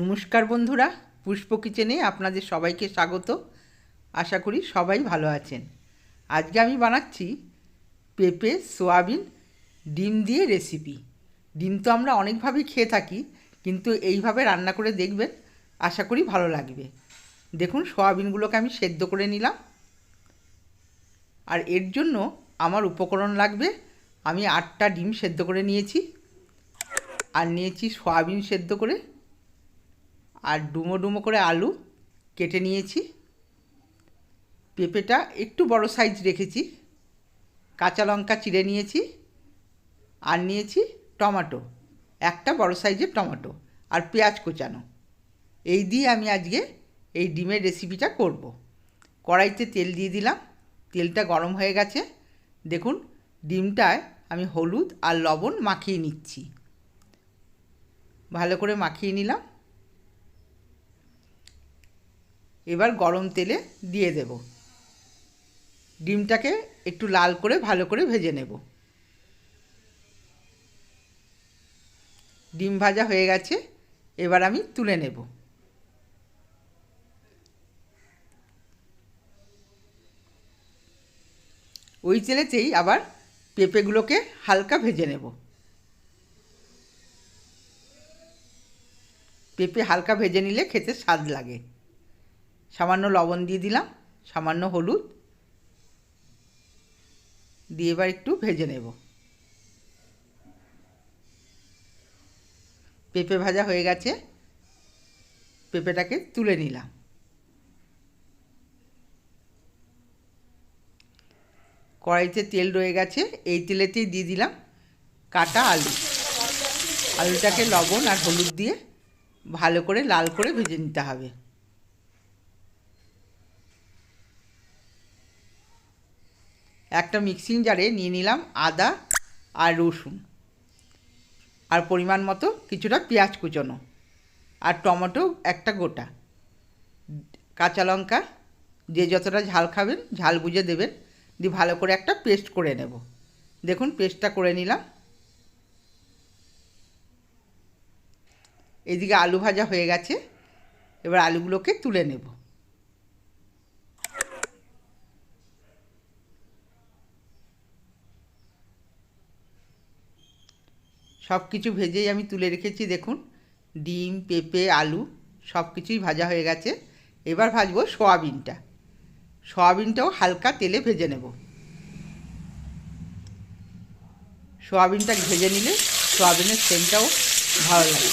নমস্কার বন্ধুরা, পুষ্প কিচেনে আপনাদের সবাইকে স্বাগত। আশা করি সবাই ভালো আছেন। আজকে আমি বানাচ্ছি পেঁপে, সোয়াবিন, ডিম দিয়ে রেসিপি ডিম তো আমরা অনেকভাবেই খেয়ে থাকি, কিন্তু এইভাবে রান্না করে দেখবেন, আশা করি ভালো লাগবে। দেখুন, সোয়াবিনগুলোকে আমি সেদ্ধ করে নিলাম। আর এর জন্য আমার উপকরণ লাগবে, আমি আটটা ডিম সেদ্ধ করে নিয়েছি। আর নিয়েছি সোয়াবিন সেদ্ধ করে আর ডুমো ডুমো করে আলু কেটে নিয়েছি। পেঁপেটা একটু বড় সাইজ রেখেছি। কাঁচা লঙ্কা চিড়ে নিয়েছি আর নিয়েছি টমেটো। একটা বড় সাইজের টমেটো আর পেঁয়াজ কোচানো। এই দিয়ে আমি আজকে এই ডিমের রেসিপিটা করব। কড়াইতে তেল দিয়ে দিলাম। তেলটা গরম হয়ে গেছে। দেখুন, ডিমটায় আমি হলুদ আর লবণ মাখিয়ে নিচ্ছি। ভালো করে মাখিয়ে নিলাম। এবার গরম তেলে দিয়ে দেব। ডিমটাকে একটু লাল করে ভালো করে ভেজে নেব। ডিম ভাজা হয়ে গেছে, এবার আমি তুলে নেব। ওই তেলেতেই আবার পেঁপেগুলোকে হালকা ভেজে নেব। পেঁপে হালকা ভেজে নিলে খেতে স্বাদ লাগে। সামান্য লবণ দিয়ে দিলাম, সামান্য হলুদ দিয়ে এবার একটু ভেজে নেব। পেঁপে ভাজা হয়ে গেছে, পেঁপেটাকে তুলে নিলাম। কড়াইতে তেল রয়ে গেছে, এই তেলেতেই দিয়ে দিলাম কাটা আলু। আলুটাকে লবণ আর হলুদ দিয়ে ভালো করে লাল করে ভেজে নিতে হবে। একটা মিক্সিং জারে নিয়ে নিলাম আদা আর রসুন। আর পরিমাণ মতো কিছুটা পেঁয়াজ কুচোনো আর টমেটো একটা গোটা। কাঁচা লঙ্কা যে যতটা ঝাল খাবেন, ঝাল বুঝে দেবেন। দিয়ে ভালো করে একটা পেস্ট করে নেব। দেখুন পেস্টটা করে নিলাম। এদিকে আলু ভাজা হয়ে গেছে। এবার আলুগুলোকে তুলে নেব। সব কিছু ভেজেই আমি তুলে রেখেছি, দেখুন। ডিম, পেঁপে, আলু সব কিছুই ভাজা হয়ে গেছে। এবার ভাজবো সোয়াবিনটা। সোয়াবিনটাও হালকা তেলে ভেজে নেব। সোয়াবিনটা ভেজে নিলে সোয়াবিনের সেন্টটাও ভালো লাগে।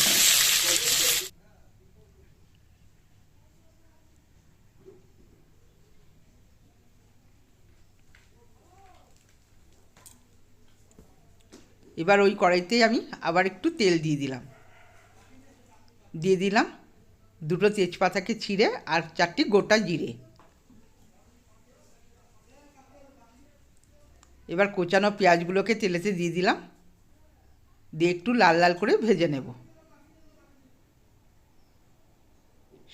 এবার ওই কড়াইতেই আমি আবার একটু তেল দিয়ে দিলাম। দিয়ে দিলাম দুটো তেজপাতাকে ছিঁড়ে আর চারটি গোটা জিরে। এবার কোচানো পেঁয়াজগুলোকে তেলেতে দিয়ে দিলাম। দিয়ে একটু লাল লাল করে ভেজে নেব।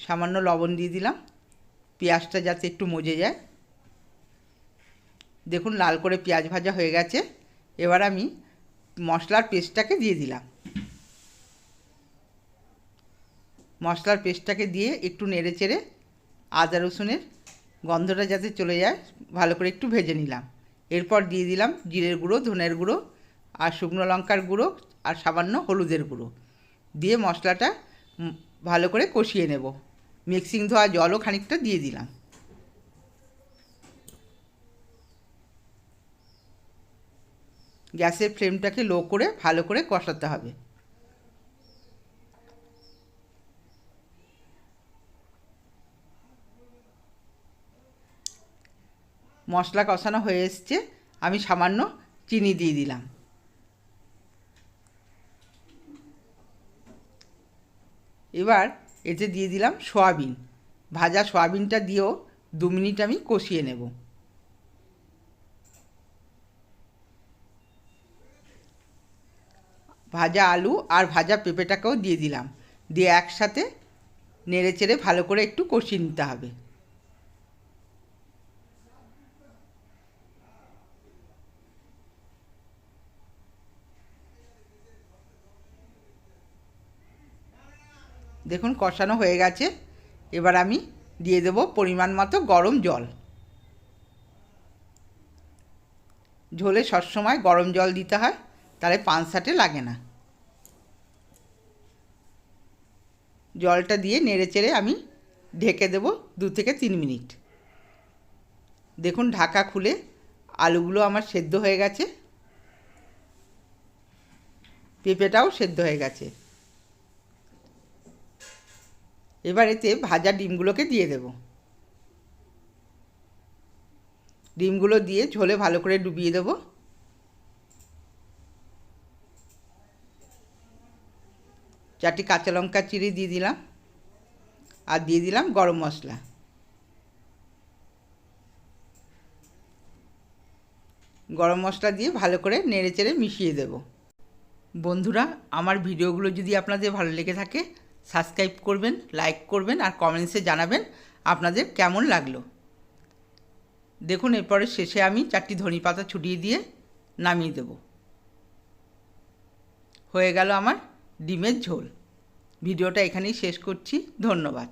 সামান্য লবণ দিয়ে দিলাম। পেঁয়াজটা যাতে একটু মজে যায়। দেখুন লাল করে পেঁয়াজ ভাজা হয়ে গেছে। এবার আমি মশলার পেস্টটাকে দিয়ে দিলাম। মশলার পেস্টটাকে দিয়ে একটু নেড়ে চেড়ে আদা রসুনের গন্ধটা যাতে চলে যায়, ভালো করে একটু ভেজে নিলাম। এরপর দিয়ে দিলাম জিরের গুঁড়ো, ধনের গুঁড়ো আর শুকনো লঙ্কার গুঁড়ো আর সামান্য হলুদের গুঁড়ো। দিয়ে মশলাটা ভালো করে কষিয়ে নেব। মিক্সিং ধোয়া জলও খানিকটা দিয়ে দিলাম। গ্যাসের ফ্লেমটাকে লো করে ভালো করে কষাতে হবে। মশলা কষানো হয়ে এসছে, আমি সামান্য চিনি দিয়ে দিলাম। এবার এতে দিয়ে দিলাম সয়াবিন। ভাজা সয়াবিনটা দিয়েও দু মিনিট আমি কষিয়ে নেব। ভাজা আলু আর ভাজা পেঁপেটাকেও দিয়ে দিলাম। দিয়ে একসাথে নেড়ে চেড়ে ভালো করে একটু কষিয়ে নিতে হবে। দেখুন, কষানো হয়ে গেছে। এবার আমি দিয়ে দেব পরিমাণ মতো গরম জল। ঝোলে সবসময় গরম জল দিতে হয়। তাহলে পানসাটে লাগে না। জলটা দিয়ে নেড়ে চেড়ে আমি ঢেকে দেব দু থেকে তিন মিনিট। দেখুন ঢাকা খুলে আলুগুলো আমার সেদ্ধ হয়ে গেছে। পেঁপেটাও সেদ্ধ হয়ে গেছে। এবার এতে ভাজা ডিমগুলোকে দিয়ে দেব। ডিমগুলো দিয়ে ঝোলে ভালো করে ডুবিয়ে দেব। চারটি কাঁচা লঙ্কা চিড়ে দিয়ে দিলাম আর দিয়ে দিলাম গরম মশলা। গরম মশলা দিয়ে ভালো করে নেড়ে চেড়ে মিশিয়ে দেব। বন্ধুরা, আমার ভিডিওগুলো যদি আপনাদের ভালো লেগে থাকে, সাবস্ক্রাইব করবেন, লাইক করবেন আর কমেন্টসে জানাবেন আপনাদের কেমন লাগল। দেখুন, এরপরে শেষে আমি চারটি ধনি পাতা ছুটিয়ে দিয়ে নামিয়ে দেব। হয়ে গেল আমার ডিমের ঝোল। ভিডিওটা এখানেই শেষ করছি। ধন্যবাদ।